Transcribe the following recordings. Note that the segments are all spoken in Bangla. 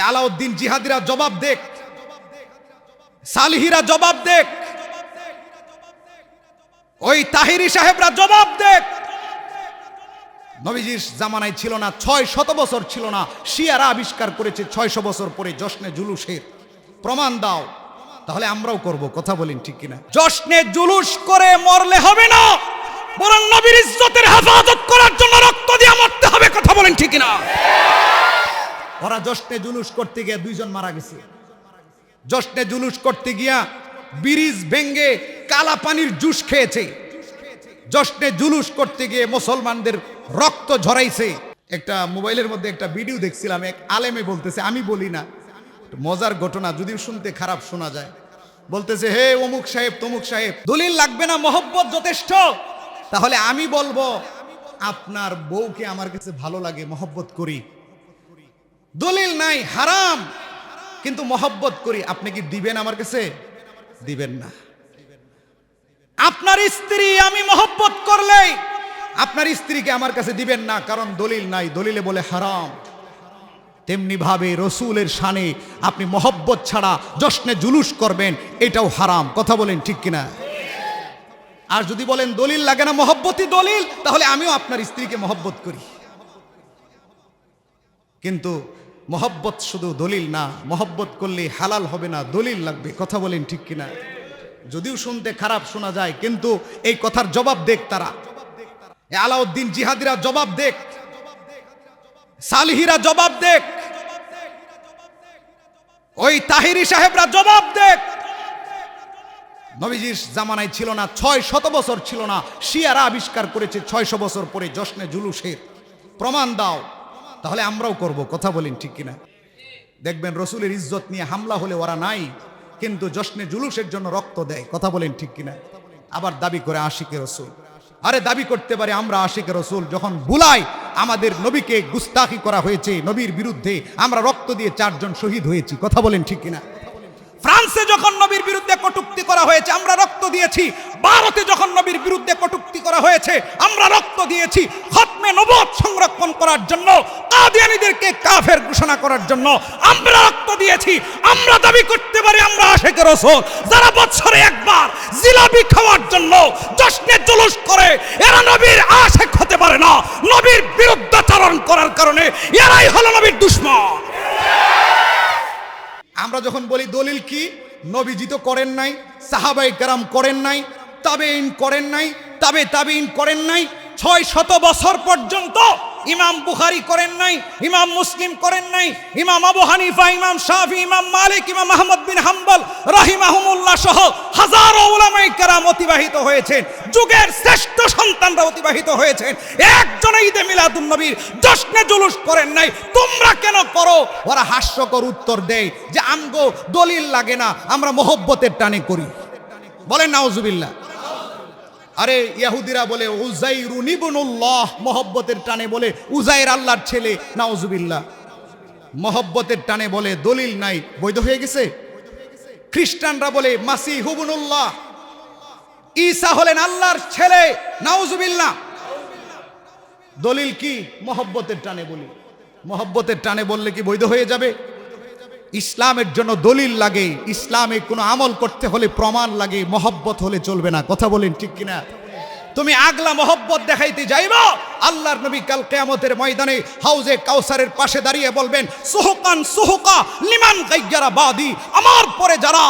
আলাউদ্দিন জিহাদিরা জবাব দেখ। সালিহিরা জবাব দেখ। ওই তাহিরি সাহেবরা জবাব দেখ। নবীজির জামানায় ছিল না ছয় শত বছর ছিল না। শিয়ারা আবিষ্কার করেছে ছয়শো বছর পরে জশ্নে জুলুসের। প্রমাণ দাও, তাহলে আমরাও করব, কথা বলেন ঠিক কিনা? জশ্নে জুলুস করে মরলে হবে না, বরং নবীর ইজ্জতের হেফাজত করার জন্য রক্ত দিয়ে মরতে হবে, কথা বলেন ঠিক কিনা? ওরা জশ্নে জুলুস করতে গিয়ে দুইজন মারা গেছে। জশ্নে জুলুস করতে গিয়া ব্রিজ ভেঙ্গে কালা পানির জুস খেয়েছে। জশ্নে জুলুস করতে গিয়ে মুসলমানদের রক্ত ঝরাইছে। একটা মোবাইলের মধ্যে একটা ভিডিও দেখছিলাম, এক আলেমে বলতেছে, আমি বলি না মজার ঘটনা যদিও শুনতে খারাপ শোনা যায়। বলতেছে, হে অমুক সাহেব, তমুক সাহেব, দলিল লাগবে না, মহব্বত যথেষ্ট। তাহলে আমি বলব, আপনার বউকে আমার কাছে ভালো লাগে, মহব্বত করি। দলিল নাই, হারাম। কিন্তু মহব্বত করি, আপনি কি দিবেন আমার কাছে? দিবেন না। আপনার স্ত্রী আমি মহব্বত করলে আপনার স্ত্রীকে আমার কাছে দিবেন না, কারণ দলিল নাই, দলিলে বলে হারাম। তেমনি ভাবে রসুলের শানে আপনি মহব্বত ছাড়া জশ্নে জুলুস করবেন, এটাও হারাম। কথা বলেন ঠিক কিনা? আর যদি বলেন দলিল লাগে না, মহব্বতই দলিল, তাহলে আমিও আপনার স্ত্রীকে মহব্বত করি। কিন্তু মহব্বত শুধু দলিল না, মহব্বত করলে হালাল হবে না, দলিল লাগবে, কথা বলেন ঠিক কিনা? যদিও শুনতে খারাপ শোনা যায়, কিন্তু এই কথার জবাব দেখ তারা। আলাউদ্দিন জিহাদিরা জবাব দেখ। সালহিরা জবাব দেখ। ওই তাহিরি সাহেবরা জবাব দেখ। নবীজির জামানায় ছিল না, ছয় শত বছর ছিল না, শিয়ারা আবিষ্কার করেছে ছয়শো বছর পরে জশ্নে জুলুসের। প্রমাণ দাও। তাহলে আমরাও করব, কথা বলেন ঠিক কিনা? দেখবেন রসুলের ইজ্জত নিয়ে হামলা হলে ওরা নাই, কিন্তু জশ্নে জুলুসের জন্য রক্ত দেয়, কথা বলেন ঠিক কিনা? আবার দাবি করে আশিকে রসুল। আরে দাবি করতে পারে আমরা আশিকে রসুল, যখন বুলাই আমাদের নবীকে গুস্তাখি করা হয়েছে, নবীর বিরুদ্ধে আমরা রক্ত দিয়ে চারজন শহীদ হয়েছি, কথা বলেন ঠিক কিনা? ফ্রান্সে যখন নবীর বিরুদ্ধে কটুক্তি করা হয়েছে, আমরা রক্ত দিয়েছি। ভারতে যখন নবীর বিরুদ্ধে কটুক্তি করা হয়েছে, আমরা রক্ত দিয়েছি খতমে নবত সংরক্ষণ করার জন্য, কাদিয়ানীদেরকে কাফের ঘোষণা করার জন্য। আমরা রক্ত দিয়েছি, আমরা দাবি করতে পারি, আমরা আশেখ রসুল। যারা বছরে একবার জিলাপি খাওয়ার জন্য জশ্নে জুলুস করে, এরা নবীর আশেখ হতে পারে না। নবীর বিরুদ্ধাচরণ করার কারণে এরাই হলো নবীর দুশ্মন। আমরা যখন বলি দলিল কি, নবীজি তো করেন নাই, সাহাবাই কারাম করেন নাই তাবেইন করেন নাই, তাবে ইন করেন নাই, ছয় শত বছর পর্যন্ত ইমাম বুখারি করেন নাই, ইমাম মুসলিম করেন নাই, ইমাম আবু হানিফা, ইমাম শাফি, ইমাম মালিক, ইমাম আহমদ বিন হাম্বল রাহিমাহুমুল্লাহ সহ হাজারো উলামাই কেরাম অতিবাহিত হয়েছেন। যুগের শ্রেষ্ঠ সন্তানরা অতিবাহিত হয়েছেন। একজন ঈদে মিলাদুন নবীর জশ্নে জুলুস করেন নাই। তোমরা কেন করো? ওরা হাস্যকর উত্তর দেয় যে, আমগো দলিল লাগে না, আমরা মোহব্বতের টানে করি। বলেন, নাউজুবিল্লাহ। আরে ইয়াহুদিরা বলে, উজাইরুন ইবনুল্লাহ, মহব্বতের টানে বলে, উজাইর আল্লাহর ছেলে, নাউজুবিল্লাহ। মহব্বতের টানে বলে, দলিল নাই, বৈধ হয়ে গেছে? খ্রিস্টানরা বলে মাসি হুবনুল্লাহ ঈসা হলেন আল্লাহর ছেলে, নাউজুবিল্লাহ। দলিল কি? মহব্বতের টানে বলি। মহব্বতের টানে বললে কি বৈধ হয়ে যাবে? ইসলামের জন্য দলিল লাগে, ইসলামে কোনো আমল করতে হলে প্রমাণ লাগে, মহব্বত হলে চলবে না। কথা বলেন ঠিক কিনা? তুমি আগলা মহব্বত দেখাইতে যাইবা, আল্লাহর নবী কাল কেয়ামতের ময়দানে হাউজে কাউসারের পাশে দাঁড়িয়ে বলবেন, সোহকান সোহকা লিমান গাইয়ারা বাদি, আমার পরে যারা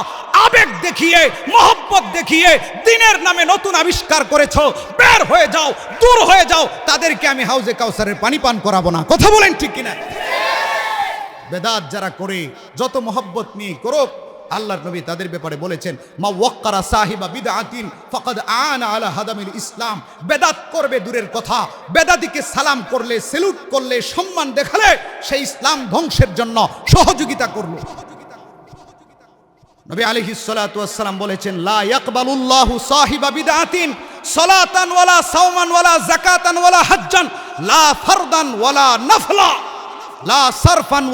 আবেগ দেখিয়ে, মহব্বত দেখিয়ে দিনের নামে নতুন আবিষ্কার করেছ, বের হয়ে যাও, দূর হয়ে যাও, তাদেরকে আমি হাউজে কাউসারের পানি পান করাবো না। কথা বলেন ঠিক কিনা? বেদাত যারা করে, যত মহব্বত নিয়ে করুক, আল্লাহর নবী তাদের ব্যাপারে বলেছেন, মা ওয়াক্কারা সাহিবা বিদআতিন ফাকাদ আনা আলা হাদামিল ইসলাম। বেদাত করবে দূরের কথা, বেদাতিকে সালাম করলে, সেলুট করলে, সম্মান দেখালে, সেই ইসলাম ধ্বংসের জন্য সহযোগিতা করল। নবী আলাইহি সাল্লাতু ওয়াসসালাম বলেছেন, লা ইয়াকবালুল্লাহু সাহিবা বিদআতিন সালাতান ওয়ালা সাওমান ওয়ালা যাকাতান ওয়ালা হজ্জান, লা ফারদান ওয়ালা নাফলা। লা সারফান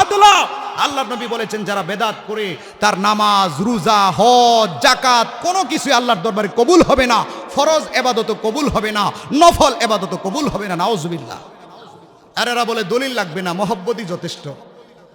আদলা। আল্লাহ নবী বলেছেন, যারা বেদাত করে, তার নামাজ, রোজা, হজ জাকাত কোনো কিছু আল্লাহর দরবারে কবুল হবে না। ফরজ এবাদত কবুল হবে না, নফল এবাদত কবুল হবে না নাওজবিল্লা আর এরা বলে, দলিল লাগবে না, মহব্বতই যথেষ্ট।